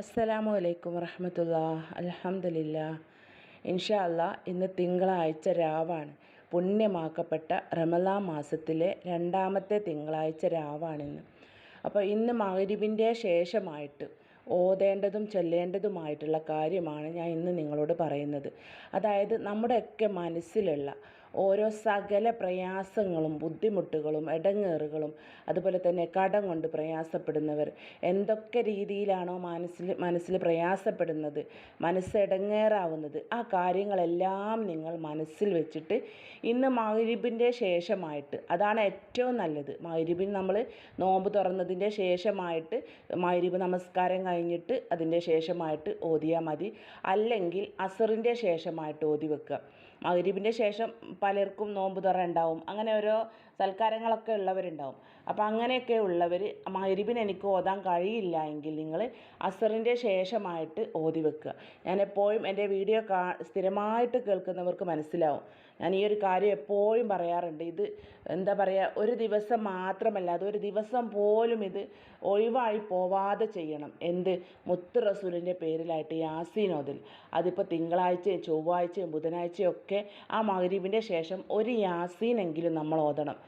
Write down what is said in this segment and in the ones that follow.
അസ്സലാമു അലൈക്കും വറഹമത്തുള്ള അൽഹംദുലില്ലാ ഇൻഷാ അല്ലാ ഇന്ന് തിങ്കളാഴ്ച രാവാണ്. പുണ്യമാക്കപ്പെട്ട റമലാ മാസത്തിലെ രണ്ടാമത്തെ തിങ്കളാഴ്ച രാവാണിന്ന്. അപ്പോൾ ഇന്ന് മകരിവിന്റെ ശേഷമായിട്ട് ഓതേണ്ടതും ചൊല്ലേണ്ടതുമായിട്ടുള്ള കാര്യമാണ് ഞാൻ ഇന്ന് നിങ്ങളോട് പറയുന്നത്. അതായത് നമ്മുടെയൊക്കെ മനസ്സിലുള്ള ഓരോ സകല പ്രയാസങ്ങളും ബുദ്ധിമുട്ടുകളും ഇടങ്ങേറുകളും അതുപോലെ തന്നെ കടം കൊണ്ട് പ്രയാസപ്പെടുന്നവർ. എന്തൊക്കെ രീതിയിലാണോ മനസ്സിൽ മനസ്സിൽ പ്രയാസപ്പെടുന്നത് മനസ്സ് ഇടങ്ങേറാവുന്നത് ആ കാര്യങ്ങളെല്ലാം നിങ്ങൾ മനസ്സിൽ വെച്ചിട്ട് ഇന്ന് മൗരിബിന്റെ ശേഷമായിട്ട് അതാണ് ഏറ്റവും നല്ലത്. മഗ്രിബിന് നമ്മൾ നോമ്പ് തുറന്നതിന്റെ ശേഷമായിട്ട് മൗരിബ് നമസ്കാരം കഴിഞ്ഞിട്ട് അതിന്റെ ശേഷമായിട്ട് ഓതിയാൽ മതി. അല്ലെങ്കിൽ അസറിന്റെ ശേഷമായിട്ട് ഓതി വെക്കുക. മഗ്രിബിന്റെ ശേഷം പലർക്കും നോമ്പ് തുറ ഉണ്ടാവും. അങ്ങനെ ഓരോ സൽക്കാരങ്ങളൊക്കെ ഉള്ളവരുണ്ടാവും. അപ്പോൾ അങ്ങനെയൊക്കെ ഉള്ളവർ മഗ്രിബിന് എനിക്ക് ഓതാൻ കഴിയില്ല എങ്കിൽ നിങ്ങൾ അസറിന്റെ ശേഷമായിട്ട് ഓതി വെക്കുക. ഞാൻ എപ്പോഴും എന്റെ വീഡിയോ കാ സ്ഥിരമായിട്ട് കേൾക്കുന്നവർക്ക് മനസ്സിലാവും. ഞാൻ ഈ ഒരു കാര്യം എപ്പോഴും പറയാറുണ്ട്. ഇത് എന്താ പറയുക ഒരു ദിവസം മാത്രമല്ല അതൊരു ദിവസം പോലും ഇത് ഒഴിവായി പോവാതെ ചെയ്യണം. എന്ത്? മുത്ത് റസൂലിന്റെ പേരിലായിട്ട് യാസീൻ ഓതൽ. അതിപ്പോൾ തിങ്കളാഴ്ചയും ചൊവ്വാഴ്ചയും ബുധനാഴ്ചയും ഒക്കെ ആ മഹരീബിന്റെ ശേഷം ഒരു യാസീനെങ്കിലും നമ്മൾ ഓതണം.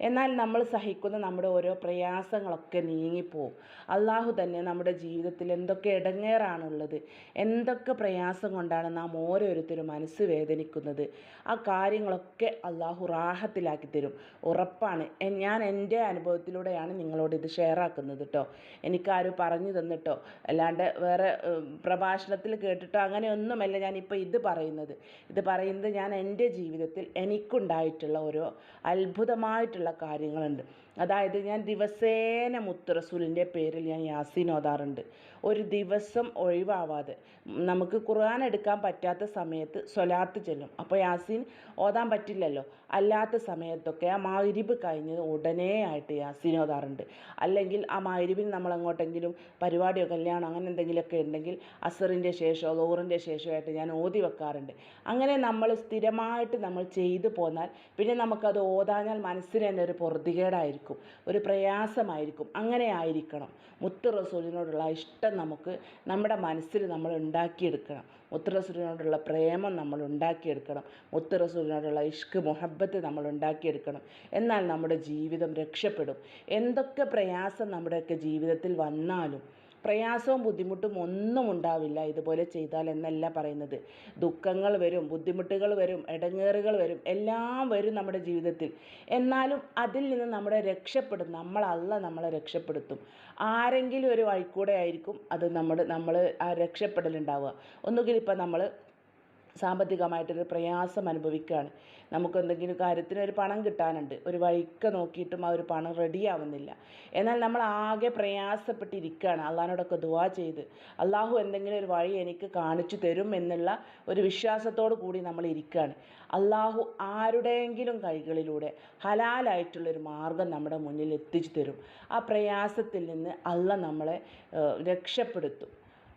എന്നാൽ നമ്മൾ സഹിക്കുന്ന നമ്മുടെ ഓരോ പ്രയാസങ്ങളൊക്കെ നീങ്ങിപ്പോവും. അള്ളാഹു തന്നെ നമ്മുടെ ജീവിതത്തിൽ എന്തൊക്കെ ഇടങ്ങേറാണുള്ളത് എന്തൊക്കെ പ്രയാസം കൊണ്ടാണ് നാം ഓരോരുത്തരും മനസ്സ് വേദനിക്കുന്നത് ആ കാര്യങ്ങളൊക്കെ അള്ളാഹു റാഹത്തിലാക്കി തരും. ഉറപ്പാണ്. ഞാൻ എന്റെ അനുഭവത്തിലൂടെയാണ് നിങ്ങളോട് ഇത് ഷെയർ ആക്കുന്നത് കേട്ടോ എനിക്കാരും പറഞ്ഞു തന്നിട്ടോ? അല്ലാണ്ട് വേറെ പ്രഭാഷണത്തിൽ കേട്ടിട്ടോ? അങ്ങനെയൊന്നുമല്ല ഞാനിപ്പോൾ ഇത് പറയുന്നത്. ഇത് പറയുന്നത് ഞാൻ എന്റെ ജീവിതത്തിൽ എനിക്കുണ്ടായിട്ടുള്ള ഓരോ അത്ഭുതമായിട്ടുള്ള കാര്യങ്ങളുണ്ട്. അതായത് ഞാൻ ദിവസേന മുത്തറസൂലിന്റെ പേരിൽ ഞാൻ യാസീൻ ഓതാറുണ്ട്. ഒരു ദിവസം ഒഴിവാവാതെ നമുക്ക് ഖുർആൻ എടുക്കാൻ പറ്റാത്ത സമയത്ത് സ്വലാത്ത് ചെല്ലും. അപ്പോൾ യാസീൻ ഓതാൻ പറ്റില്ലല്ലോ. അല്ലാത്ത സമയത്തൊക്കെ ആ മാരിബ് കഴിഞ്ഞ് ഉടനെ ആയിട്ട് യാസീൻ ഓതാറുണ്ട് അല്ലെങ്കിൽ ആ മാരിബിന് നമ്മൾ അങ്ങോട്ടെങ്കിലും പരിപാടിയോ കല്യാണം അങ്ങനെ എന്തെങ്കിലുമൊക്കെ ഉണ്ടെങ്കിൽ അസറിന്റെ ശേഷമോ ലോറിന്റെ ശേഷമോ ആയിട്ട് ഞാൻ ഓതി വെക്കാറുണ്ട്. അങ്ങനെ നമ്മൾ സ്ഥിരമായിട്ട് നമ്മൾ ചെയ്തു പോന്നാൽ പിന്നെ നമുക്കത് ഓതാഞ്ഞാൽ മനസ്സിന് തന്നെ ഒരു പൊറുതികേടായിരിക്കും ഒരു പ്രയാസമായിരിക്കും. അങ്ങനെ ആയിരിക്കണം. മുത്ത് റസൂലിനോടുള്ള ഇഷ്ടം നമുക്ക് നമ്മുടെ മനസ്സിൽ നമ്മൾ ഉണ്ടാക്കിയെടുക്കണം. മുത്ത് റസൂലിനോടുള്ള പ്രേമം നമ്മൾ ഉണ്ടാക്കിയെടുക്കണം. മുത്ത് റസൂലിനോടുള്ള ഇഷ്ക് മുഹബത്ത് നമ്മൾ ഉണ്ടാക്കിയെടുക്കണം. എന്നാൽ നമ്മുടെ ജീവിതം രക്ഷപ്പെടും. എന്തൊക്കെ പ്രയാസം നമ്മുടെയൊക്കെ ജീവിതത്തിൽ വന്നാലും പ്രയാസവും ബുദ്ധിമുട്ടും ഒന്നും ഉണ്ടാവില്ല ഇതുപോലെ ചെയ്താൽ എന്നല്ല പറയുന്നത്. ദുഃഖങ്ങൾ വരും ബുദ്ധിമുട്ടുകൾ വരും ഇടങ്ങേറുകൾ വരും എല്ലാം വരും നമ്മുടെ ജീവിതത്തിൽ. എന്നാലും അതിൽ നിന്ന് നമ്മളെ രക്ഷപ്പെടും. നമ്മളല്ല നമ്മളെ രക്ഷപ്പെടുത്തും. ആരെങ്കിലും ഒരു വഴിക്കൂടെ ആയിരിക്കും അത് നമ്മുടെ നമ്മൾ ആ രക്ഷപ്പെടലുണ്ടാവുക. ഒന്നുകിൽ ഇപ്പം നമ്മൾ സാമ്പത്തികമായിട്ടൊരു പ്രയാസം അനുഭവിക്കുകയാണ്. നമുക്ക് എന്തെങ്കിലും കാര്യത്തിന് ഒരു പണം കിട്ടാനുണ്ട് ഒരു വഴിക്ക് നോക്കിയിട്ടും ആ ഒരു പണം റെഡിയാവുന്നില്ല എന്നാൽ നമ്മൾ ആകെ പ്രയാസപ്പെട്ടിരിക്കുകയാണ്. അള്ളാഹിനോടൊക്കെ ദുവാ ചെയ്ത് അള്ളാഹു എന്തെങ്കിലും ഒരു വഴി എനിക്ക് കാണിച്ചു തരും എന്നുള്ള ഒരു വിശ്വാസത്തോടു കൂടി നമ്മൾ ഇരിക്കുകയാണ്. അള്ളാഹു ആരുടെയെങ്കിലും കൈകളിലൂടെ ഹലാലായിട്ടുള്ളൊരു മാർഗം നമ്മുടെ മുന്നിൽ എത്തിച്ചു തരും. ആ പ്രയാസത്തിൽ നിന്ന് അള്ള നമ്മളെ രക്ഷപ്പെടുത്തും.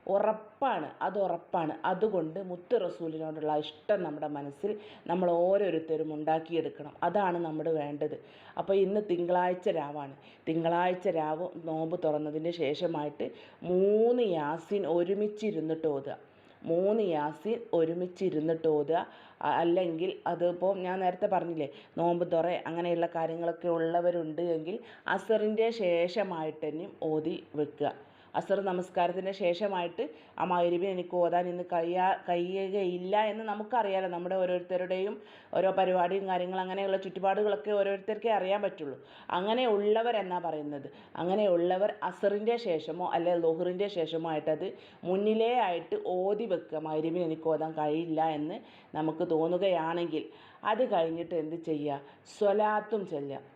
ഉറപ്പാണ് അത് ഉറപ്പാണ്. അതുകൊണ്ട് മുത്ത് റസൂലിനോടുള്ള ഇഷ്ടം നമ്മുടെ മനസ്സിൽ നമ്മൾ ഓരോരുത്തരും ഉണ്ടാക്കിയെടുക്കണം. അതാണ് നമ്മൾ വേണ്ടത്. അപ്പോൾ ഇന്ന് തിങ്കളാഴ്ച രാവാണ്. തിങ്കളാഴ്ച രാവ് നോമ്പ് തുറന്നതിന് ശേഷമായിട്ട് മൂന്ന് യാസിൻ ഒരുമിച്ചിരുന്നിട്ട് ഓതുക. മൂന്ന് യാസിൻ ഒരുമിച്ചിരുന്നിട്ട് ഓതുക. അല്ലെങ്കിൽ അതിപ്പോൾ ഞാൻ നേരത്തെ പറഞ്ഞില്ലേ നോമ്പ് തുറ അങ്ങനെയുള്ള കാര്യങ്ങളൊക്കെ ഉള്ളവരുണ്ട് എങ്കിൽ അസറിന്റെ ശേഷമായിട്ട് തന്നെയും ഓതി വെക്കുക. അസർ നമസ്കാരത്തിന് ശേഷമായിട്ട് ആ മഗ്‌രിബിന് എനിക്ക് ഓതാൻ ഇന്ന് കഴിയാ കഴിയുകയില്ല എന്ന് നമുക്കറിയാലോ. നമ്മുടെ ഓരോരുത്തരുടെയും ഓരോ പരിപാടിയും കാര്യങ്ങളും അങ്ങനെയുള്ള ചുറ്റുപാടുകളൊക്കെ ഓരോരുത്തർക്കേ അറിയാൻ പറ്റുള്ളൂ. അങ്ങനെ ഉള്ളവരെന്നാ പറയുന്നത്? അങ്ങനെയുള്ളവർ അസറിന്റെ ശേഷമോ അല്ലെ ലോഹറിന്റെ ശേഷമോ ആയിട്ടത് മുന്നിലേ ആയിട്ട് ഓതി വെക്കുക. മഗ്‌രിബിന് എനിക്ക് ഓതാൻ കഴിയില്ല എന്ന് നമുക്ക് തോന്നുകയാണെങ്കിൽ അത് കഴിഞ്ഞിട്ട് എന്ത് ചെയ്യുക? സ്വലാത്തും ചെല്ലുക.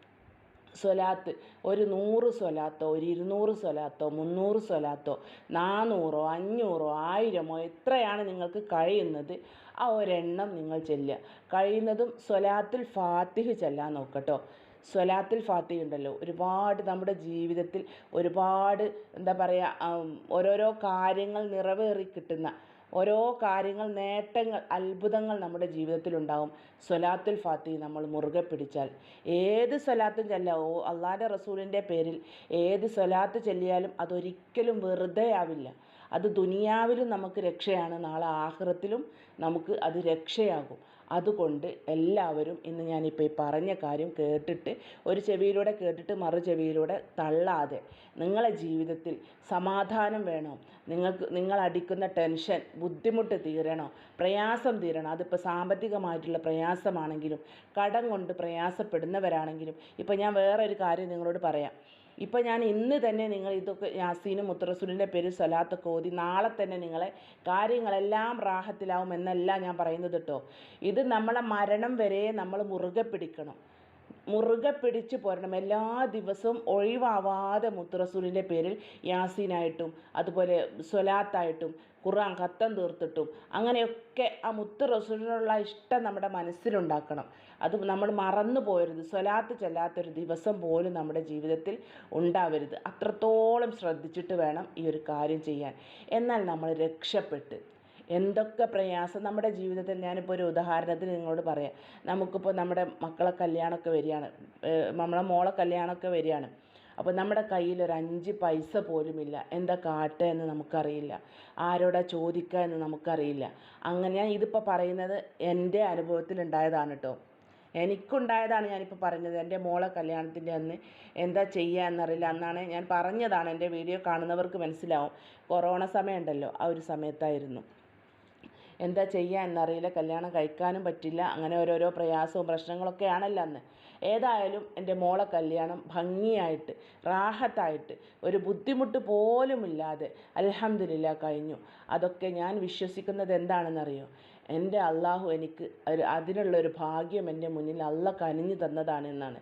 സ്വലാത്ത് ഒരു നൂറ് സ്വലാത്തോ ഒരു ഇരുന്നൂറ് സ്വലാത്തോ മുന്നൂറ് സ്വലാത്തോ നാനൂറോ അഞ്ഞൂറോ ആയിരമോ എത്രയാണ് നിങ്ങൾക്ക് കഴിയുന്നത് ആ ഒരെണ്ണം നിങ്ങൾ ചെല്ലുക. കഴിയുന്നതും സ്വലാത്തിൽ ഫാത്തിഹ് ചെല്ലാൻ നോക്കട്ടോ. സ്വലാത്തിൽ ഫാത്തിഹ ഉണ്ടല്ലോ. ഒരുപാട് നമ്മുടെ ജീവിതത്തിൽ ഒരുപാട് എന്താ പറയുക ഓരോരോ കാര്യങ്ങൾ നിറവേറി കിട്ടുന്ന ഓരോ കാര്യങ്ങൾ നേട്ടങ്ങൾ അത്ഭുതങ്ങൾ നമ്മുടെ ജീവിതത്തിൽ ജീവിതത്തിലുണ്ടാവും. സ്വലാത്തുൽ ഫാത്തി നമ്മൾ മുറുകെ പിടിച്ചാൽ. ഏത് സ്വലാത്തും ഓ അള്ളാന്റെ റസൂലിന്റെ പേരിൽ ഏത് സ്വലാത്ത് ചെല്ലിയാലും അതൊരിക്കലും വെറുതെ ആവില്ല. അത് ദുനിയാവിലും നമുക്ക് രക്ഷയാണ്. നാളെ ആഹ്റത്തിലും നമുക്ക് അത് രക്ഷയാകും. അതുകൊണ്ട് എല്ലാവരും ഇന്ന് ഞാനിപ്പോൾ ഈ പറഞ്ഞ കാര്യം കേട്ടിട്ട് ഒരു ചെവിയിലൂടെ കേട്ടിട്ട് മറു ചെവിയിലൂടെ തള്ളാതെ നിങ്ങളെ ജീവിതത്തിൽ സമാധാനം വേണം. നിങ്ങൾക്ക് നിങ്ങൾ അടിക്കുന്ന ടെൻഷൻ ബുദ്ധിമുട്ട് തീരണം? പ്രയാസം തീരണം? അതിപ്പോൾ സാമ്പത്തികമായിട്ടുള്ള പ്രയാസമാണെങ്കിലും കടം കൊണ്ട് പ്രയാസപ്പെടുന്നവരാണെങ്കിലും ഇപ്പോൾ ഞാൻ വേറൊരു കാര്യം നിങ്ങളോട് പറയാം. ഇപ്പോൾ ഞാൻ ഇന്ന് തന്നെ നിങ്ങൾ ഇതൊക്കെ യാസീനും മുത്തറസുലിന്റെ പേര് സ്വലാത്തൊക്കെ ഓതി നാളെ തന്നെ നിങ്ങളെ കാര്യങ്ങളെല്ലാം റാഹത്തിലാവും എന്നല്ല ഞാൻ പറയുന്നത് കേട്ടോ ഇത് നമ്മളെ മരണം വരെ നമ്മൾ മുറുകെ പിടിക്കണം. മുറുകെ പിടിച്ച് പോരണം. എല്ലാ ദിവസവും ഒഴിവാവാതെ മുത്തുറസൂലിന്റെ പേരിൽ യാസീനായിട്ടും അതുപോലെ സ്വലാത്തായിട്ടും ഖുറാൻ ഖത്തം തീർത്തിട്ടും അങ്ങനെയൊക്കെ ആ മുത്ത് റസൂലിനുള്ള ഇഷ്ടം നമ്മുടെ മനസ്സിലുണ്ടാക്കണം. അത് നമ്മൾ മറന്നു പോകരുത് സ്വലാത്ത് ചെല്ലാത്തൊരു ദിവസം പോലും നമ്മുടെ ജീവിതത്തിൽ ഉണ്ടാവരുത്. അത്രത്തോളം ശ്രദ്ധിച്ചിട്ട് വേണം ഈ ഒരു കാര്യം ചെയ്യാൻ. എന്നാൽ നമ്മൾ രക്ഷപ്പെട്ട് എന്തൊക്കെ പ്രയാസം നമ്മുടെ ജീവിതത്തിൽ ഞാനിപ്പോൾ ഒരു ഉദാഹരണത്തിന് നിങ്ങളോട് പറയാം. നമുക്കിപ്പോൾ നമ്മുടെ മക്കളെ കല്യാണമൊക്കെ വരികയാണ്. നമ്മളെ മോളെ കല്യാണമൊക്കെ വരികയാണ്. അപ്പോൾ നമ്മുടെ കയ്യിൽ ഒരു അഞ്ച് പൈസ പോലുമില്ല. എന്താ കാട്ടുക എന്ന് നമുക്കറിയില്ല. ആരോടാ ചോദിക്കുക എന്ന് നമുക്കറിയില്ല. അങ്ങനെ ഞാൻ ഇതിപ്പോൾ പറയുന്നത് എന്റെ അനുഭവത്തിൽ ഉണ്ടായതാണ് കേട്ടോ. എനിക്കുണ്ടായതാണ് ഞാനിപ്പോൾ പറഞ്ഞത്. എന്റെ മോളെ കല്യാണത്തിന്റെ അന്ന് എന്താ ചെയ്യുക എന്നറിയില്ല. അന്നാണ് ഞാൻ പറഞ്ഞതാണ്. എന്റെ വീഡിയോ കാണുന്നവർക്ക് മനസ്സിലാവും. കൊറോണ സമയമുണ്ടല്ലോ. ആ ഒരു സമയത്തായിരുന്നു. എന്താ ചെയ്യുക എന്നറിയില്ല. കല്യാണം കഴിക്കാനും പറ്റില്ല. അങ്ങനെ ഓരോരോ പ്രയാസവും പ്രശ്നങ്ങളൊക്കെ ആണല്ലോ അന്ന്. ഏതായാലും എന്റെ മോളെ കല്യാണം ഭംഗിയായിട്ട് റാഹത്തായിട്ട് ഒരു ബുദ്ധിമുട്ട് പോലുമില്ലാതെ അലഹമില്ല കഴിഞ്ഞു. അതൊക്കെ ഞാൻ വിശ്വസിക്കുന്നത് എന്താണെന്നറിയോ? എന്റെ അള്ളാഹു എനിക്ക് ഒരു അതിനുള്ളൊരു ഭാഗ്യം എന്റെ മുന്നിൽ അള്ള കനിഞ്ഞു തന്നതാണ് എന്നാണ്.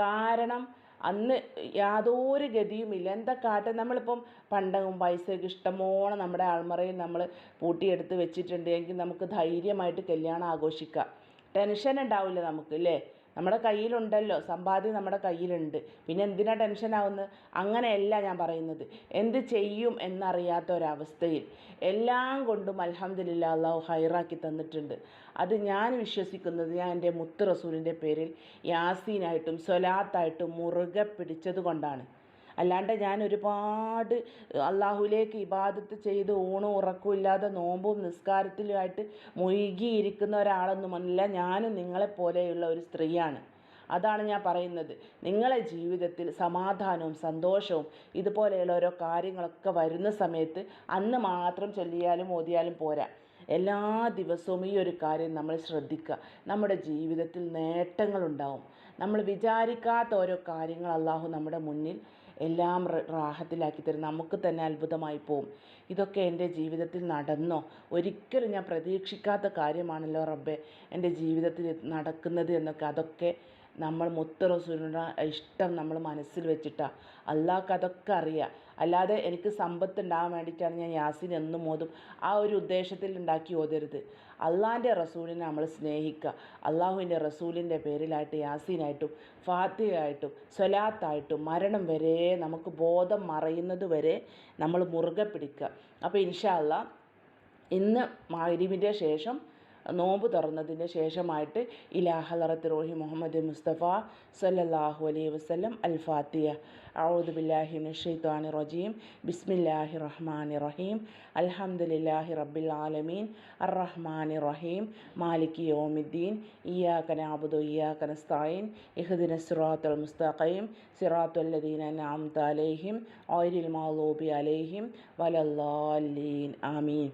കാരണം അന്ന് യാതൊരു ഗതിയുമില്ല എന്താ കാട്ടെ? നമ്മളിപ്പം പണ്ടവും പൈസയ്ക്ക് ഇഷ്ടമോണം നമ്മുടെ ആൾമറയിൽ നമ്മൾ പൂട്ടിയെടുത്ത് വെച്ചിട്ടുണ്ടെങ്കിൽ നമുക്ക് ധൈര്യമായിട്ട് കല്യാണം ആഘോഷിക്കാം. ടെൻഷൻ ഉണ്ടാവില്ല നമുക്ക് അല്ലേ? നമ്മുടെ കയ്യിലുണ്ടല്ലോ സമ്പാദ്യം നമ്മുടെ കയ്യിലുണ്ട്. പിന്നെ എന്തിനാ ടെൻഷൻ ആവുന്നത്? അങ്ങനെയല്ല ഞാൻ പറയുന്നത്. എന്ത് ചെയ്യും എന്നറിയാത്ത ഒരവസ്ഥയിൽ എല്ലാം കൊണ്ടും അലഹമ്മദില്ല അള്ളാഹു ഹൈറാക്കി തന്നിട്ടുണ്ട്. അത് ഞാൻ വിശ്വസിക്കുന്നത് ഞാൻ എന്റെ മുത്ത് റസൂലിന്റെ പേരിൽ യാസീനായിട്ടും സ്വലാത്തായിട്ടും മുറുകെ പിടിച്ചത് കൊണ്ടാണ്. അല്ലാണ്ട് ഞാൻ ഒരുപാട് അള്ളാഹുലേക്ക് ഇബാദത്ത് ചെയ്ത് ഊണും ഉറക്കവും ഇല്ലാതെ നോമ്പും നിസ്കാരത്തിലുമായിട്ട് മുഴുകിയിരിക്കുന്ന ഒരാളൊന്നുമല്ല ഞാനും നിങ്ങളെപ്പോലെയുള്ള ഒരു സ്ത്രീയാണ്. അതാണ് ഞാൻ പറയുന്നത്. നിങ്ങളെ ജീവിതത്തിൽ സമാധാനവും സന്തോഷവും ഇതുപോലെയുള്ള ഓരോ കാര്യങ്ങളൊക്കെ വരുന്ന സമയത്ത് അന്ന് മാത്രം ചൊല്ലിയാലും ഓതിയാലും പോരാ. എല്ലാ ദിവസവും ഈ ഒരു കാര്യം നമ്മൾ ശ്രദ്ധിക്കുക. നമ്മുടെ ജീവിതത്തിൽ നേട്ടങ്ങളുണ്ടാവും. നമ്മൾ വിചാരിക്കാത്ത ഓരോ കാര്യങ്ങൾ അള്ളാഹു നമ്മുടെ മുന്നിൽ എല്ലാം റാഹത്തിലാക്കി തരും. നമുക്ക് തന്നെ അത്ഭുതമായി പോവും. ഇതൊക്കെ എന്റെ ജീവിതത്തിൽ നടന്നോ? ഒരിക്കലും ഞാൻ പ്രതീക്ഷിക്കാത്ത കാര്യമാണല്ലോ റബ്ബെ. എന്റെ ജീവിതത്തിൽ നടക്കുന്നത് എന്നൊക്കെ അതൊക്കെ നമ്മൾ മുത്ത് റസൂലിനോട് ഇഷ്ടം നമ്മൾ മനസ്സിൽ വെച്ചിട്ടാ. അള്ളാഹ്ക്ക് അതൊക്കെ അറിയാം. അല്ലാതെ എനിക്ക് സമ്പത്ത് ഉണ്ടാകാൻ വേണ്ടിയിട്ടാണ് ഞാൻ യാസിൻ എന്നും ഓതും ആ ഒരു ഉദ്ദേശത്തിൽ ഉണ്ടാക്കി ഓതരുത്. അള്ളാഹിന്റെ റസൂലിനെ നമ്മൾ സ്നേഹിക്കുക അള്ളാഹുവിന്റെ റസൂലിന്റെ പേരിലായിട്ട് യാസീനായിട്ടും ഫാത്തിയായിട്ടും സ്വലാത്തായിട്ടും മരണം വരെ നമുക്ക് ബോധം മറയുന്നത് വരെ നമ്മൾ മുറുകെ പിടിക്കുക അപ്പോൾ ഇൻഷാ അല്ലാ ഇന്ന് മഗ്‌രിബിന്റെ ശേഷം നോമ്പ് തുറന്നതിന് ശേഷമായിട്ട് ഇലാ ഹലറത്ത് റോഹി മുഹമ്മദ് മുസ്തഫ സല്ലല്ലാഹു അലൈഹി വസല്ലം അൽ ഫാത്തിയ അഊദു ബില്ലാഹി മിനശ് റജീം. ബിസ്മില്ലാഹി റഹ്മാനി റഹീം. അൽഹംദുലില്ലാഹി റബ്ബിൽ ആലമീൻ. അർ റഹ്മാനി റഹീം. മാലികി യൗമിദ്ദീൻ. ഇയ്യാക നഅബുദു ഇയ്യാക നസ്തഈൻ ഇഹ്ദിനസ് സിറാത്തൽ മുസ്തഖീം. സിറാത്തൽ ലദീന അൻഅംത അലൈഹിം. ഓയിൽ മഗ്ദൂബി അലൈഹിം. വലല്ലാലീൻ ആമീൻ.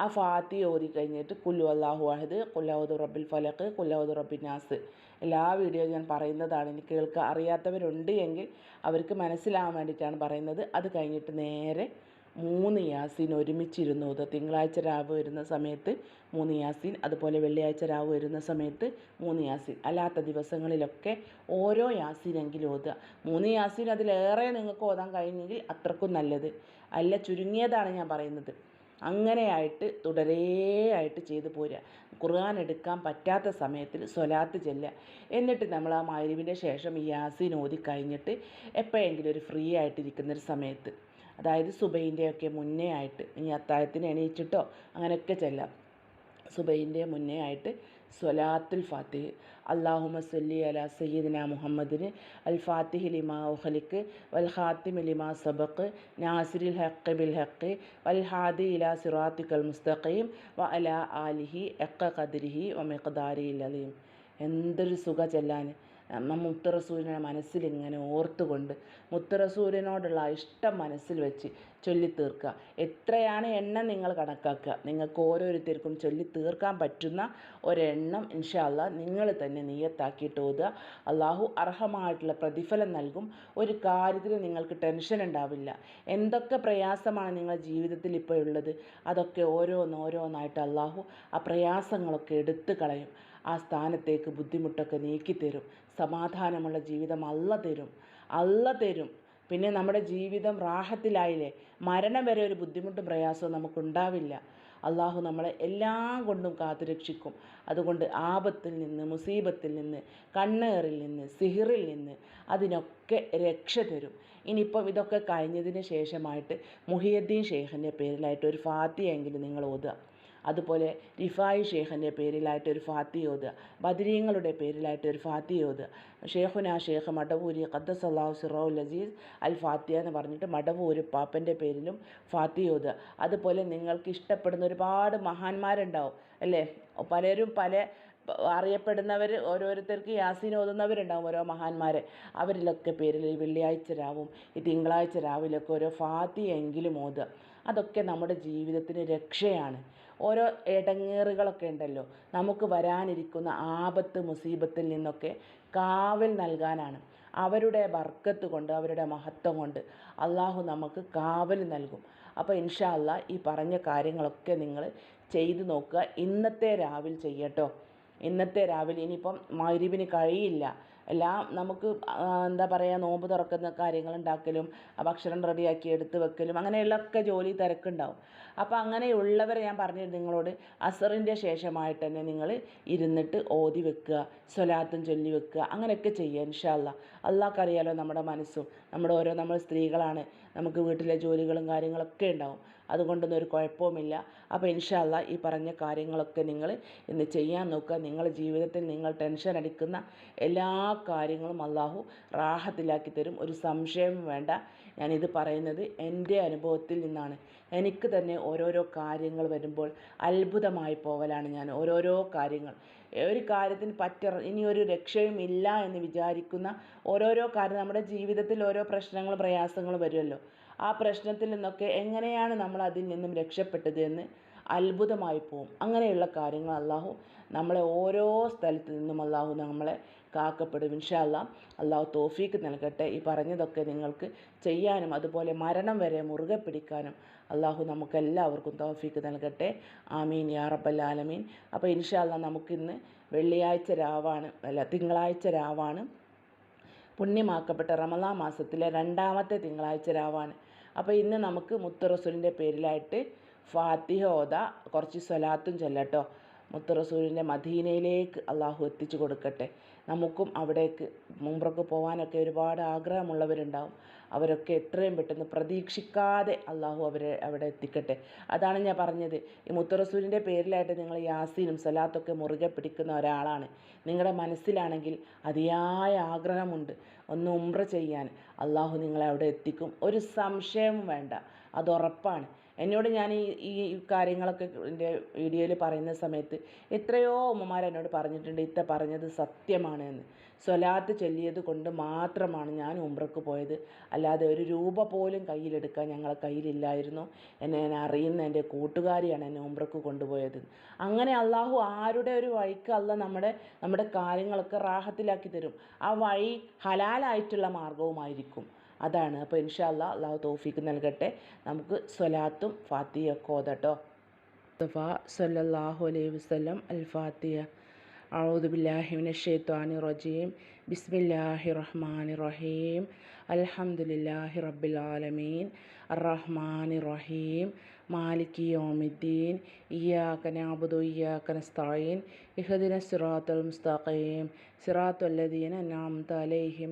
ആ ഫാത്തി ഓതി കഴിഞ്ഞിട്ട് കുല്ലു അള്ളാഹു അഹദ് കുല്ലൗദ് റബ്ബിൽ ഫലക്ക് കുല്ലൗദ് റബ്ബിൻ നാസ്. എല്ലാ വീഡിയോ ഞാൻ പറയുന്നതാണ്. എനിക്ക് കേൾക്കുക അറിയാത്തവരുണ്ട് എങ്കിൽ അവർക്ക് മനസ്സിലാവാൻ വേണ്ടിയിട്ടാണ് പറയുന്നത്. അത് കഴിഞ്ഞിട്ട് നേരെ മൂന്ന് യാസീൻ ഒരുമിച്ചിരുന്നു. ഓതുക തിങ്കളാഴ്ച രാവ് വരുന്ന സമയത്ത് മൂന്ന് യാസീൻ അതുപോലെ വെള്ളിയാഴ്ച രാവ് വരുന്ന സമയത്ത് മൂന്ന് യാസീൻ. അല്ലാത്ത ദിവസങ്ങളിലൊക്കെ ഓരോ യാസീനെങ്കിലും ഓതുക. മൂന്ന് യാസീൻ അതിലേറെ നിങ്ങൾക്ക് ഓതാൻ കഴിഞ്ഞെങ്കിൽ അത്രക്കും നല്ലത്. അല്ല ചുരുങ്ങിയതാണ് ഞാൻ പറയുന്നത്. അങ്ങനെയായിട്ട് തുടരെയായിട്ട് ചെയ്തു പോരുക. ഖുർആൻ എടുക്കാൻ പറ്റാത്ത സമയത്തിൽ സ്വലാത്ത് ചെല്ലുക. എന്നിട്ട് നമ്മൾ ആ മഗ്‌രിബിന്റെ ശേഷം ഈ യാസീൻ ഓതി കഴിഞ്ഞിട്ട് എപ്പോഴെങ്കിലും ഒരു ഫ്രീ ആയിട്ടിരിക്കുന്നൊരു സമയത്ത് അതായത് സുബൈന്റെയൊക്കെ മുന്നേ ആയിട്ട് ഇനി അത്താഴത്തിന് എണീച്ചിട്ടോ അങ്ങനെയൊക്കെ ചെല്ലാം. സുബൈന്റെ മുന്നേ ആയിട്ട് സ്വലാത്തുൽ ഫാത്തിഹ്. അള്ളാഹുമ സല്ലി അല സയ്യിദിന മുഹമ്മദിന് അൽ ഫാത്തിഹ് ലിമാ ഉഹലിക്ക് വൽ ഖാത്തിമ് ലിമാ സബക്ക് നാസിരിൽ ഹക്ക് ബിൽ ഹക്ക് വൽ ഹാദി ഇല സിറാത്തിക്കൽ മുസ്തഖീം. വ അല ആലിഹി എക്ക ഖദ്രിഹി വ മിഖ്ദാരി അലീം. എന്തൊരു സുഖ ചെല്ലാൻ. നമ്മ മുത്തറസൂലിനെ മനസ്സിലിങ്ങനെ ഓർത്തുകൊണ്ട് മുത്തറസൂലിനോടുള്ള ഇഷ്ടം മനസ്സിൽ വെച്ച് ചൊല്ലിത്തീർക്കുക. എത്രയാണ് എണ്ണം നിങ്ങൾ കണക്കാക്കുക? നിങ്ങൾക്ക് ഓരോരുത്തർക്കും ചൊല്ലി തീർക്കാൻ പറ്റുന്ന ഒരെണ്ണം ഇൻഷാല്ല നിങ്ങൾ തന്നെ നീയത്താക്കിയിട്ട് ഓതുക. അള്ളാഹു അർഹമായിട്ടുള്ള പ്രതിഫലം നൽകും. ഒരു കാര്യത്തിൽ നിങ്ങൾക്ക് ടെൻഷൻ ഉണ്ടാവില്ല. എന്തൊക്കെ പ്രയാസമാണ് നിങ്ങളുടെ ജീവിതത്തിൽ ഇപ്പോൾ ഉള്ളത്? അതൊക്കെ ഓരോന്നോരോന്നായിട്ട് അള്ളാഹു ആ പ്രയാസങ്ങളൊക്കെ എടുത്തു കളയും. ആ സ്ഥാനത്തേക്ക് ബുദ്ധിമുട്ടൊക്കെ നീക്കിത്തരും സമാധാനമുള്ള ജീവിതം അല്ല തരും. അല്ല തരും. പിന്നെ നമ്മുടെ ജീവിതം റാഹത്തിലായില്ലേ? മരണം വരെ ഒരു ബുദ്ധിമുട്ടും പ്രയാസവും നമുക്കുണ്ടാവില്ല. അള്ളാഹു നമ്മളെ എല്ലാം കൊണ്ടും കാത്തുരക്ഷിക്കും. അതുകൊണ്ട് ആപത്തിൽ നിന്ന് മുസീബത്തിൽ നിന്ന് കണ്ണേറിൽ നിന്ന് സിഹിറിൽ നിന്ന് അതിനൊക്കെ രക്ഷ തരും. ഇനിയിപ്പം ഇതൊക്കെ കഴിഞ്ഞതിന് ശേഷമായിട്ട് മുഹിയദ്ദീൻ ഷെയ്ഖിന്റെ പേരിലായിട്ട് ഒരു ഫാത്തിയെങ്കിലും നിങ്ങൾ ഓതുക. അതുപോലെ റിഫായി ഷേഖിന്റെ പേരിലായിട്ട് ഒരു ഫാത്തി ഓതുക ബദരീങ്ങളുടെ പേരിലായിട്ട് ഒരു ഫാത്തി ഓതുക ഷേഖുന ഷേഖ് മടവൂരി ഖദ്ദസല്ലാഹു സിറോൽ അസീസ് അൽ ഫാത്തിയ എന്ന് പറഞ്ഞിട്ട് മടവൂര് പാപ്പന്റെ പേരിലും ഫാത്തി ഓതുക അതുപോലെ നിങ്ങൾക്ക് ഇഷ്ടപ്പെടുന്ന ഒരുപാട് മഹാന്മാരുണ്ടാവും അല്ലേ? പലരും പല അറിയപ്പെടുന്നവർ ഓരോരുത്തർക്ക് യാസീൻ ഓതുന്നവരുണ്ടാവും ഓരോ മഹാന്മാരെ. അവരിലൊക്കെ പേരിൽ ഈ വെള്ളിയാഴ്ച രാവും ഈ തിങ്കളാഴ്ച രാവിലൊക്കെ ഓരോ ഫാത്തിയെങ്കിലും ഓതുക. അതൊക്കെ നമ്മുടെ ജീവിതത്തിന് രക്ഷയാണ്. ഓരോ ഇടങ്ങേറുകളൊക്കെ ഉണ്ടല്ലോ. നമുക്ക് വരാനിരിക്കുന്ന ആപത്ത് മുസീബത്തിൽ നിന്നൊക്കെ കാവൽ നൽകാനാണ്. അവരുടെ ബർക്കത്ത് കൊണ്ട് അവരുടെ മഹത്വം കൊണ്ട് അള്ളാഹു നമുക്ക് കാവൽ നൽകും. അപ്പോൾ ഇൻഷാ അല്ലാ ഈ പറഞ്ഞ കാര്യങ്ങളൊക്കെ നിങ്ങൾ ചെയ്തു നോക്കുക. ഇന്നത്തെ രാവിലെ ചെയ്യട്ടോ. ഇന്നത്തെ രാവിലെ ഇനിയിപ്പം മഗ്‌രിബിന് കഴിയില്ല. എല്ലാം നമുക്ക് എന്താ പറയുക നോമ്പ് തുറക്കുന്ന കാര്യങ്ങൾ ഉണ്ടാക്കലും ഭക്ഷണം റെഡിയാക്കി എടുത്ത് വെക്കലും അങ്ങനെയുള്ളൊക്കെ ജോലി തിരക്കുണ്ടാവും. അപ്പോൾ അങ്ങനെയുള്ളവരെ ഞാൻ പറഞ്ഞത് നിങ്ങളോട് അസറിന്റെ ശേഷമായിട്ട് തന്നെ നിങ്ങൾ ഇരുന്നിട്ട് ഓതി വെക്കുക സ്വലാത്തും ചൊല്ലി വെക്കുക അങ്ങനെയൊക്കെ ചെയ്യുക ഇൻഷാ അല്ലാ അള്ളാഹ്ക്ക് അറിയാലോ നമ്മുടെ മനസ്സും നമ്മുടെ ഓരോ നമ്മൾ സ്ത്രീകളാണ് നമുക്ക് വീട്ടിലെ ജോലികളും കാര്യങ്ങളൊക്കെ ഉണ്ടാവും. അതുകൊണ്ടൊന്നും ഒരു കുഴപ്പവുമില്ല. അപ്പോൾ ഇൻഷാല്ല ഈ പറഞ്ഞ കാര്യങ്ങളൊക്കെ നിങ്ങൾ ഇന്ന് ചെയ്യാൻ നോക്കുക. നിങ്ങളുടെ ജീവിതത്തിൽ നിങ്ങൾ ടെൻഷൻ അടിക്കുന്ന എല്ലാ കാര്യങ്ങളും അള്ളാഹു റാഹത്തിലാക്കി തരും. ഒരു സംശയവും വേണ്ട. ഞാനിത് പറയുന്നത് എന്റെ അനുഭവത്തിൽ നിന്നാണ്. എനിക്ക് തന്നെ ഓരോരോ കാര്യങ്ങൾ വരുമ്പോൾ അത്ഭുതമായി പോവലാണ് ഞാൻ ഓരോരോ കാര്യങ്ങൾ. ഒരു കാര്യത്തിന് പറ്റ ഇനിയൊരു രക്ഷയും ഇല്ല എന്ന് വിചാരിക്കുന്ന ഓരോരോ കാര്യം നമ്മുടെ ജീവിതത്തിൽ ഓരോ പ്രശ്നങ്ങളും പ്രയാസങ്ങളും വരുമല്ലോ. ആ പ്രശ്നത്തിൽ നിന്നൊക്കെ എങ്ങനെയാണ് നമ്മൾ അതിൽ നിന്നും രക്ഷപ്പെട്ടത് എന്ന് അത്ഭുതമായി പോവും. അങ്ങനെയുള്ള കാര്യങ്ങൾ അള്ളാഹു നമ്മളെ ഓരോ സ്ഥലത്ത് നിന്നും അള്ളാഹു നമ്മളെ കാക്കപ്പെടും. ഇൻഷാ അല്ലാ അള്ളാഹു തോഫീക്ക് നൽകട്ടെ. ഈ പറഞ്ഞതൊക്കെ നിങ്ങൾക്ക് ചെയ്യാനും അതുപോലെ മരണം വരെ മുറുകെ പിടിക്കാനും അള്ളാഹു നമുക്കെല്ലാവർക്കും തോഫീക്ക് നൽകട്ടെ. ആമീൻ യാ റബ്ബൽ ആലമീൻ. അപ്പോൾ ഇൻഷാ അല്ലാ നമുക്കിന്ന് വെള്ളിയാഴ്ച രാവാണ് അല്ല തിങ്കളാഴ്ച രാവാണ്. പുണ്യമാക്കപ്പെട്ട റമലാ മാസത്തിലെ രണ്ടാമത്തെ തിങ്കളാഴ്ച രാവാണ്. അപ്പോൾ ഇന്ന് നമുക്ക് മുത്ത് റസൂലിന്റെ പേരിലായിട്ട് ഫാത്തിഹ ഓത കുറച്ച് സ്വലാത്തും ചൊല്ലട്ടോ. മുത്ത് റസൂലിന്റെ മദീനയിലേക്ക് അള്ളാഹു എത്തിച്ചു കൊടുക്കട്ടെ. നമുക്കും അവിടേക്ക് ഉംറക്ക് പോകാനൊക്കെ ഒരുപാട് ആഗ്രഹമുള്ളവരുണ്ടാവും. അവരൊക്കെ എത്രയും പെട്ടെന്ന് പ്രതീക്ഷിക്കാതെ അള്ളാഹു അവരെ അവിടെ എത്തിക്കട്ടെ. അതാണ് ഞാൻ പറഞ്ഞത്. ഈ മുത്തറസൂലിന്റെ പേരിലായിട്ട് നിങ്ങൾ യാസീനും സലാത്തൊക്കെ മുറുകെ പിടിക്കുന്ന ഒരാളാണ്. നിങ്ങളുടെ മനസ്സിലാണെങ്കിൽ അതിയായ ആഗ്രഹമുണ്ട്. ഒന്ന് ഉംറ ചെയ്യാൻ. അള്ളാഹു നിങ്ങളെ അവിടെ എത്തിക്കും. ഒരു സംശയവും വേണ്ട. അത് ഉറപ്പാണ്. എന്നോട് ഞാൻ ഈ ഈ കാര്യങ്ങളൊക്കെ എന്റെ വീഡിയോയിൽ പറയുന്ന സമയത്ത് എത്രയോ ഉമ്മമാർ എന്നോട് പറഞ്ഞിട്ടുണ്ട് ഇത്ത പറഞ്ഞത് സത്യമാണ് എന്ന് സ്വലാത്ത് ചൊല്ലിയത് കൊണ്ട് മാത്രമാണ് ഞാൻ ഉംറക്ക് പോയത്. അല്ലാതെ ഒരു രൂപ പോലും കയ്യിലെടുക്കാൻ ഞങ്ങളെ കയ്യിലില്ലായിരുന്നു. എന്നെ ഞാൻ അറിയുന്ന എന്റെ കൂട്ടുകാരിയാണ് എന്നെ ഉംറക്ക് കൊണ്ടുപോയത്. അങ്ങനെ അള്ളാഹു ആരുടെ ഒരു വഴിക്ക് അല്ല നമ്മുടെ നമ്മുടെ കാര്യങ്ങളൊക്കെ റാഹത്തിലാക്കി തരും. ആ വഴി ഹലാലായിട്ടുള്ള മാർഗവുമായിരിക്കും അതാണ് അപ്പോൾ ഇൻഷാ അല്ലാ അള്ളാഹു തോഫീക്ക് നൽകട്ടെ നമുക്ക് സ്വലാത്തും ഫാത്തിയൊക്കെ ഓതട്ടോ മുസ്തഫ സല്ലല്ലാഹു അലൈഹി വസല്ലം അൽ ഫാത്തിയ أعوذ بالله من الشيطان الرجيم بسم الله الرحمن الرحيم الحمد لله رب العالمين الرحمن الرحيم مالك يوم الدين إياك نعبد وإياك نستعين اهدنا الصراط المستقيم صراط الذين أنعمت عليهم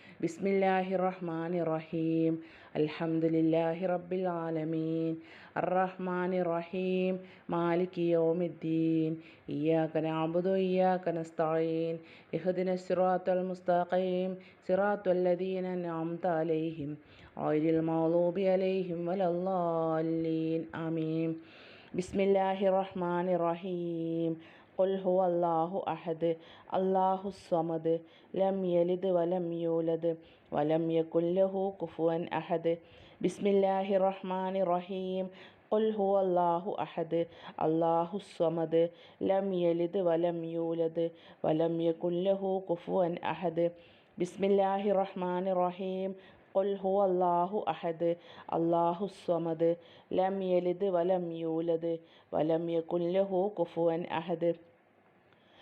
ബിസ്മില്ലാഹി റഹ്മാൻ റഹീം അൽഹംദുലില്ലാഹി റബ്ബിൽ ആലമീൻ. അറഹ്മാൻ റഹീം മാലിക് യൗമിദ്ദീൻ. ഇയ്യാക നഅബുദു ഇയ്യാക നസ്തഈൻ. ഇഹ്ദിന സിറാത്തുൽ മുസ്തഖീം. സിറാത്തുല്ലദീന അൻഅംത അലൈഹിം. അലൈഹിം വലല്ലാലീൻ ആമീൻ. ബിസ്മില്ലാഹി റഹ്മാൻ റഹീം ഖുൽ ഹു അള്ളാഹു അഹദ് അള്ളാഹു സ്വമദ് ലം യലിദ് വലം യൂലദ് വലം യകുല്ലഹു ലഹു കുഫുവൻ അഹദ് ബിസ്മില്ലാഹി റഹ്മാൻ റഹീം ഖുൽ ഹു അള്ളാഹു അഹദ് അള്ളാഹു സ്വമദ് ലം യലിദ് വലം യൂലദ് വലം യകുല്ലഹു ലഹു കുഫുവൻ അഹദ് ബിസ്മില്ലാഹി റഹ്മാൻ റഹീം ഖുൽ ഹു അള്ളാഹു അഹദ് അള്ളാഹു സ്വമദ് ലം യലിദ് വലം യൂലദ് വലം യകുല്ലഹു ലഹു കുഫുവൻ അഹദ്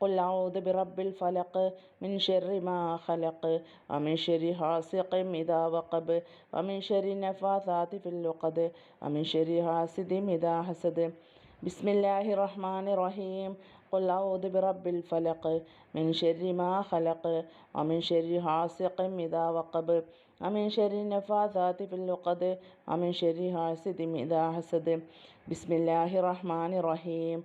قل أعوذ برب الفلق من شر ما خلق ومن شر حاسق إذا وقب ومن شر النفاثات في العقد ومن شر حاسد إذا حسد. بسم الله الرحمن الرحيم. قل أعوذ برب الفلق من شر ما خلق ومن شر حاسق إذا وقب ومن شر النفاثات في العقد ومن شر حاسد إذا حسد. بسم الله الرحمن الرحيم.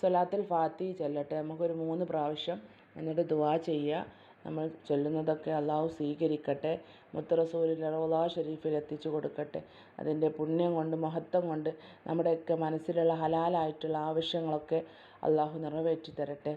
സ്വലാത്തുൽ ഫാത്തി ചൊല്ലട്ടെ. നമുക്കൊരു മൂന്ന് പ്രാവശ്യം എന്നിട്ട് ദുവാ ചെയ്യുക നമ്മൾ ചൊല്ലുന്നതൊക്കെ അള്ളാഹു സ്വീകരിക്കട്ടെ. മുത്തറസൂലിന്റെ റോലാ ഷരീഫിൽ എത്തിച്ചു കൊടുക്കട്ടെ. അതിന്റെ പുണ്യം കൊണ്ട് മഹത്വം കൊണ്ട് നമ്മുടെയൊക്കെ മനസ്സിലുള്ള ഹലാലായിട്ടുള്ള ആവശ്യങ്ങളൊക്കെ അള്ളാഹു നിറവേറ്റി തരട്ടെ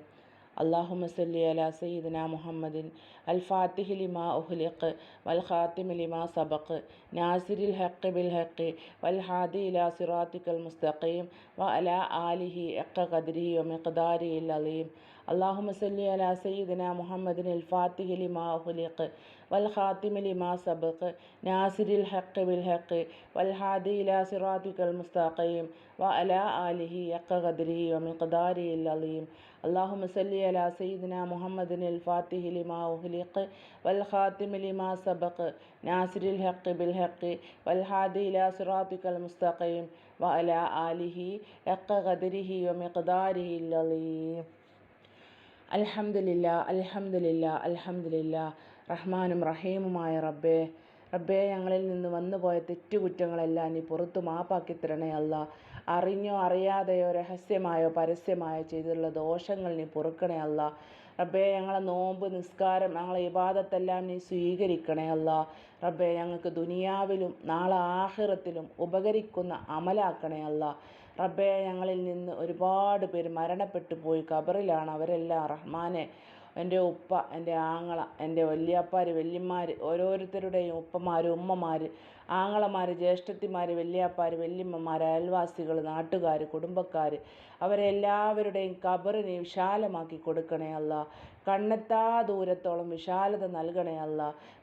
അള്ളാഹു മസല്ലി അല സയ്യിദിന മുഹമ്മദിൻ. അൽ ഫാത്തിഹി ലിമാ ഉഹ്ലിഖ് വൽ ഖാത്തിമി ലിമാ സബഖ്. നാസിരിൽ ഹഖ് ബിൽ ഹഖ് വൽ ഹാദി ഇല സിറാത്തിക്കൽ മുസ്തഖീം. വ അല ആലിഹി എക്ക ഖദ്രി വ മിഖ്ദാരി അലീം. അള്ളാഹു മസല്ലി അല സയ്യിദിന മുഹമ്മദിൻ. അൽ ഫാത്തിഹി ലിമാ ഉഹ്ലിഖ് سيدنا محمد الفاتح لما أخلق والخاتم لما سبق ناصر الحق بالحق والهادي إلى صراطك المستقيم وعلى آله حق قدره ومقداره العظيم اللهم صل على سيدنا محمد الفاتح لما أغلق والخاتم لما سبق ناصر الحق بالحق والهادي إلى صراطك المستقيم وعلى آله حق قدره ومقداره العظيم അൽഹംദുലില്ല അൽഹംദുലില്ല അൽഹംദുലില്ല റഹ്മാനും റഹീമുമായ റബ്ബേ റബ്ബേ ഞങ്ങളിൽ നിന്ന് വന്നുപോയ തെറ്റുകുറ്റങ്ങളെല്ലാം നീ പുറത്തു മാപ്പാക്കി തരണേ അല്ല. അറിഞ്ഞോ അറിയാതെയോ രഹസ്യമായോ പരസ്യമായോ ചെയ്തിട്ടുള്ള ദോഷങ്ങൾ നീ പൊറുക്കണേ അല്ല. റബ്ബേ ഞങ്ങളെ നോമ്പ് നിസ്കാരം ഞങ്ങളെ ഇബാദത്തെല്ലാം നീ സ്വീകരിക്കണേ അല്ല. റബ്ബേ ഞങ്ങൾക്ക് ദുനിയാവിലും നാളെ ആഹിറത്തിലും ഉപകരിക്കുന്ന അമലാക്കണേ അല്ല. റബ്ബേ ഞങ്ങളിൽ നിന്ന് ഒരുപാട് പേര് മരണപ്പെട്ടു പോയി ഖബറിലാണ് അവരെല്ലാം. റഹ്മാനെ എന്റെ ഉപ്പ എന്റെ ആങ്ങള എന്റെ വല്യാപ്പാർ വല്യമ്മാർ ഓരോരുത്തരുടെയും ഉപ്പമാർ ഉമ്മമാർ ആങ്ങളമാർ ജ്യേഷ്ഠത്തിമാർ വല്യാപ്പാർ വല്യമ്മമാർ അയൽവാസികൾ നാട്ടുകാർ കുടുംബക്കാർ അവരെല്ലാവരുടെയും എല്ലാവരുടെയും ഖബറിനെ വിശാലമാക്കി കൊടുക്കണേ അല്ല കണ്ണെത്താ ദൂരത്തോളം വിശാലത നൽകണേ അല്ല.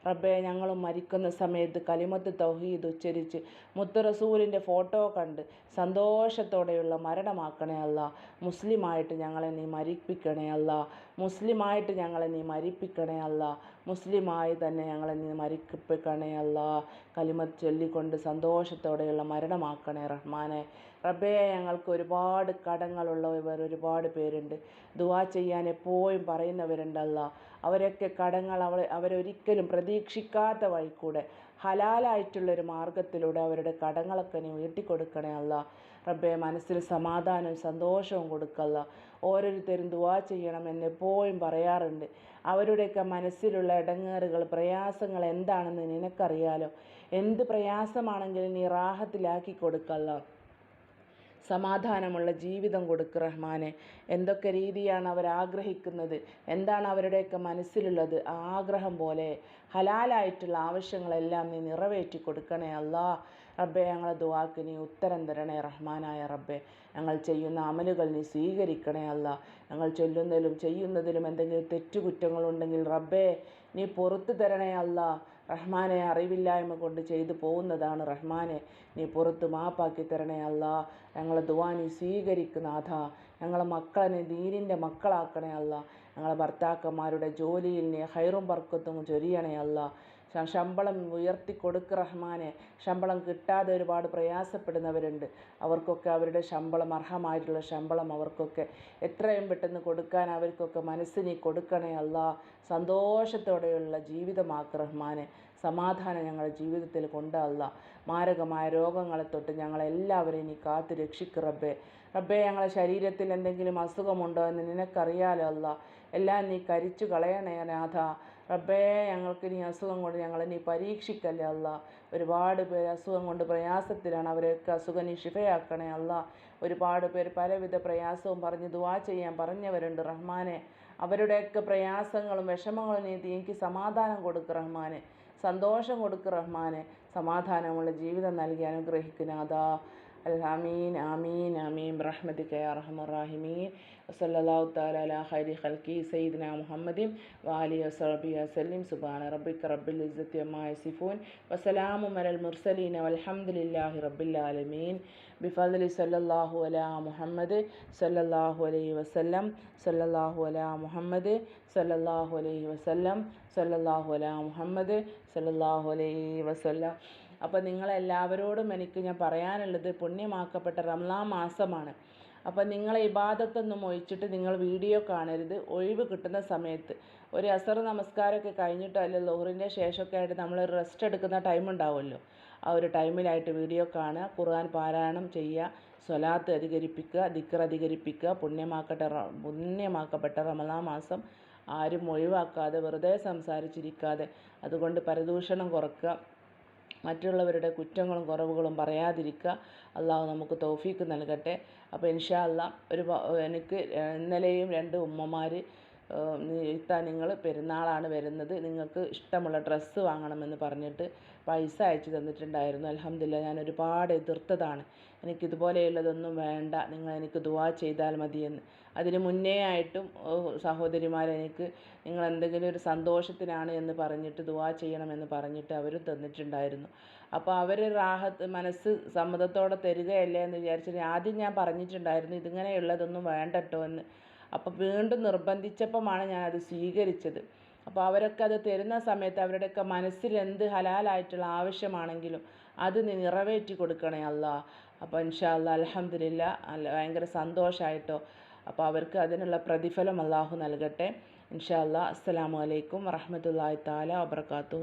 റബ്ബെ ഞങ്ങൾ മരിക്കുന്ന സമയത്ത് കലിമത്ത് തൗഹീദ് ഉച്ചരിച്ച് മുത്ത് റസൂലിന്റെ ഫോട്ടോ കണ്ട് സന്തോഷത്തോടെയുള്ള മരണമാക്കണേ അല്ല. മുസ്ലിമായിട്ട് ഞങ്ങളെ നീ മരിപ്പിക്കണേ അല്ല. മുസ്ലിമായിട്ട് ഞങ്ങളെ നീ മരിപ്പിക്കണേ അല്ല. മുസ്ലിമായി തന്നെ ഞങ്ങളെ നീ മരിക്കപ്പിക്കണേ അല്ല. കലിമ ചൊല്ലിക്കൊണ്ട് സന്തോഷത്തോടെയുള്ള മരണമാക്കണേ റഹ്മാനെ. റബ്ബേ ഞങ്ങൾക്ക് ഒരുപാട് കടങ്ങളുള്ളവർ ഒരുപാട് പേരുണ്ട്. ദുവാ ചെയ്യാൻ എപ്പോഴും പറയുന്നവരുണ്ടല്ല അവരൊക്കെ കടങ്ങൾ അവർ അവരൊരിക്കലും പ്രതീക്ഷിക്കാത്ത വഴിക്കൂടെ ഹലാലായിട്ടുള്ളൊരു മാർഗത്തിലൂടെ അവരുടെ കടങ്ങളൊക്കെ നീ വീട്ടിക്കൊടുക്കണേ അല്ല. റബ്ബെ മനസ്സിൽ സമാധാനവും സന്തോഷവും കൊടുക്കല്ല. ഓരോരുത്തരും ദുവാ ചെയ്യണമെന്ന് എപ്പോഴും പറയാറുണ്ട്. അവരുടെയൊക്കെ മനസ്സിലുള്ള ഇടങ്ങേറുകൾ പ്രയാസങ്ങൾ എന്താണെന്ന് നിനക്കറിയാലോ? എന്ത് പ്രയാസമാണെങ്കിലും നീ റാഹത്തിലാക്കി കൊടുക്കല്ല. സമാധാനമുള്ള ജീവിതം കൊടുക്ക് റഹ്മാനെ. എന്തൊക്കെ രീതിയാണ് അവർ ആഗ്രഹിക്കുന്നത്? എന്താണ് അവരുടെയൊക്കെ മനസ്സിലുള്ളത്? ആ ആഗ്രഹം പോലെ ഹലാലായിട്ടുള്ള ആവശ്യങ്ങളെല്ലാം നീ നിറവേറ്റി കൊടുക്കണേ അല്ലാ. റബ്ബെ ഞങ്ങളെ ദുവാക്ക് നീ ഉത്തരം തരണേ റഹ്മാനായ റബ്ബെ. ഞങ്ങൾ ചെയ്യുന്ന അമലുകൾ നീ സ്വീകരിക്കണേ അല്ല. ഞങ്ങൾ ചൊല്ലുന്നതിലും ചെയ്യുന്നതിലും എന്തെങ്കിലും തെറ്റുകുറ്റങ്ങളുണ്ടെങ്കിൽ റബ്ബെ നീ പുറത്തു തരണേ അല്ല. റഹ്മാനെ അറിവില്ലായ്മ കൊണ്ട് ചെയ്തു പോകുന്നതാണ് റഹ്മാനെ. നീ പുറത്ത് മാപ്പാക്കി തരണേ അല്ല. ഞങ്ങളെ ദുവാ നീ സ്വീകരിക്കുന്നാഥ ഞങ്ങളെ മക്കളെ നീരിന്റെ മക്കളാക്കണേ അല്ല. ഞങ്ങളെ ഭർത്താക്കന്മാരുടെ ജോലിയിൽ നീ ഹൈറും ബർക്കത്തും ചൊരിയണേ അല്ല. ശമ്പളം ഉയർത്തി കൊടുക്ക് റഹ്മാനെ. ശമ്പളം കിട്ടാതെ ഒരുപാട് പ്രയാസപ്പെടുന്നവരുണ്ട്. അവർക്കൊക്കെ അവരുടെ ശമ്പളം അർഹമായിട്ടുള്ള ശമ്പളം അവർക്കൊക്കെ എത്രയും പെട്ടെന്ന് കൊടുക്കാൻ അവർക്കൊക്കെ മനസ്സ് നീ കൊടുക്കണേ അല്ല. സന്തോഷത്തോടെയുള്ള ജീവിതമാക്ക് റഹ്മാനെ. സമാധാനം ഞങ്ങളുടെ ജീവിതത്തിൽ കൊണ്ടല്ല മാരകമായ രോഗങ്ങളെ തൊട്ട് ഞങ്ങളെല്ലാവരെയും നീ കാത്ത് രക്ഷിക്ക് റബ്ബേ. റബ്ബേ ഞങ്ങളുടെ ശരീരത്തിൽ എന്തെങ്കിലും അസുഖമുണ്ടോ എന്ന് നിനക്കറിയാലോ അല്ല. എല്ലാം നീ കരിച്ചു കളയണേ നാഥ റബ്ബേ ഞങ്ങൾക്ക് നീ അസുഖം കൊണ്ട് ഞങ്ങളെ നീ പരീക്ഷിക്കല്ലേ അല്ല. ഒരുപാട് പേര് അസുഖം കൊണ്ട് പ്രയാസത്തിലാണ്. അവരെയൊക്കെ അസുഖം നീ ശിഫയാക്കണേ അല്ല. ഒരുപാട് പേര് പലവിധ പ്രയാസവും പറഞ്ഞ് ദുവാ ചെയ്യാൻ പറഞ്ഞവരുണ്ട് റഹ്മാനെ. അവരുടെയൊക്കെ പ്രയാസങ്ങളും വിഷമങ്ങളും നീ എനിക്ക് സമാധാനം കൊടുക്ക് റഹ്മാനെ. സന്തോഷം കൊടുക്ക് റഹ്മാനെ. സമാധാനമുള്ള ജീവിതം നൽകി അനുഗ്രഹിക്കുനാഥാ الآمين آمين آمين برحمتك يا أرحم الراحمين وصلى الله تعالى على خير خلقه سيدنا محمد وآله وصحبه وسلم سبحان ربك رب العزة عما يصفون وسلام على المرسلين والحمد لله رب العالمين ബിഫലി സല്ലാഹു അല മുഹമ്മദ് സല്ലാഹു അലൈഹി വസ്ലം സല്ലാഹു അല മുഹമ്മദ് സല്ലാഹു അലൈഹി വസ്ലം സല്ലാഹു അല മുഹമ്മദ് സല്ലാഹു അലൈഹി വസ്ലം അപ്പോൾ നിങ്ങളെല്ലാവരോടും എനിക്ക് ഞാൻ പറയാനുള്ളത് പുണ്യമാക്കപ്പെട്ട റംലാ മാസമാണ്. അപ്പം നിങ്ങളെ ഇബാദത്തൊന്നും ഒഴിച്ചിട്ട് നിങ്ങൾ വീഡിയോ കാണരുത്. ഒഴിവ് കിട്ടുന്ന സമയത്ത്. ഒരു അസർ നമസ്കാരമൊക്കെ കഴിഞ്ഞിട്ടോ അല്ലെങ്കിൽ ലോറിന്റെ ശേഷമൊക്കെ ആയിട്ട് നമ്മൾ റെസ്റ്റ് എടുക്കുന്ന ടൈം ഉണ്ടാവുമല്ലോ. ആ ഒരു ടൈമിലായിട്ട് വീഡിയോ കാണുക ഖുർആൻ പാരായണം ചെയ്യുക സ്വലാത്ത് അധികരിപ്പിക്കുക ദിക്കർ അധികരിപ്പിക്കുക പുണ്യമാക്കട്ടെ പുണ്യമാക്കപ്പെട്ട റമദാൻ മാസം ആരും ഒഴിവാക്കാതെ വെറുതെ സംസാരിച്ചിരിക്കാതെ അതുകൊണ്ട് പരദൂഷണം കുറക്കുക മറ്റുള്ളവരുടെ കുറ്റങ്ങളും കുറവുകളും പറയാതിരിക്കുക അള്ളാഹു നമുക്ക് തൗഫീക്ക് നൽകട്ടെ. അപ്പോൾ ഇൻഷാ അല്ലാ ഒരു എനിക്ക് ഇന്നലെയും രണ്ട് ഉമ്മമാർ ഇത്ത നിങ്ങൾ പെരുന്നാളാണ് വരുന്നത്. നിങ്ങൾക്ക് ഇഷ്ടമുള്ള ഡ്രസ്സ് വാങ്ങണമെന്ന് പറഞ്ഞിട്ട് പൈസ അയച്ചു തന്നിട്ടുണ്ടായിരുന്നു. അലഹമില്ല ഞാൻ ഒരുപാട് എതിർത്തതാണ്. എനിക്കിതുപോലെയുള്ളതൊന്നും വേണ്ട. നിങ്ങൾ എനിക്ക് ദുവാ ചെയ്താൽ മതിയെന്ന്. അതിന് മുന്നേ ആയിട്ടും സഹോദരിമാരെനിക്ക് നിങ്ങൾ എന്തെങ്കിലും ഒരു സന്തോഷത്തിനാണ് എന്ന് പറഞ്ഞിട്ട് ദുവാ ചെയ്യണമെന്ന് പറഞ്ഞിട്ട് അവരും തന്നിട്ടുണ്ടായിരുന്നു. അപ്പോൾ അവർ റാഹത്ത് മനസ്സ് സമ്മതത്തോടെ തരികയല്ലേ എന്ന് വിചാരിച്ചിട്ട് ആദ്യം ഞാൻ പറഞ്ഞിട്ടുണ്ടായിരുന്നു ഇതിങ്ങനെയുള്ളതൊന്നും വേണ്ടട്ടോ എന്ന്. അപ്പോൾ വീണ്ടും നിർബന്ധിച്ചപ്പോഴാണ് ഞാനത് സ്വീകരിച്ചത്. അപ്പോൾ അവരൊക്കെ അത് തരുന്ന സമയത്ത് അവരുടെയൊക്കെ മനസ്സിൽ എന്ത് ഹലാലായിട്ടുള്ള ആവശ്യമാണെങ്കിലും അത് നീ നിറവേറ്റി കൊടുക്കണേ അല്ല. അപ്പോൾ ഇൻഷാ അല്ലാ അലഹമില്ല ഭയങ്കര സന്തോഷമായിട്ടോ അപ്പോൾ അവർക്ക് അതിനുള്ള പ്രതിഫലം അള്ളാഹു നൽകട്ടെ. ഇൻഷാ അല്ലാ അസ്സലാമു അലൈക്കും വറഹമത്തല്ലാഹി താല വബർക്കാത്തു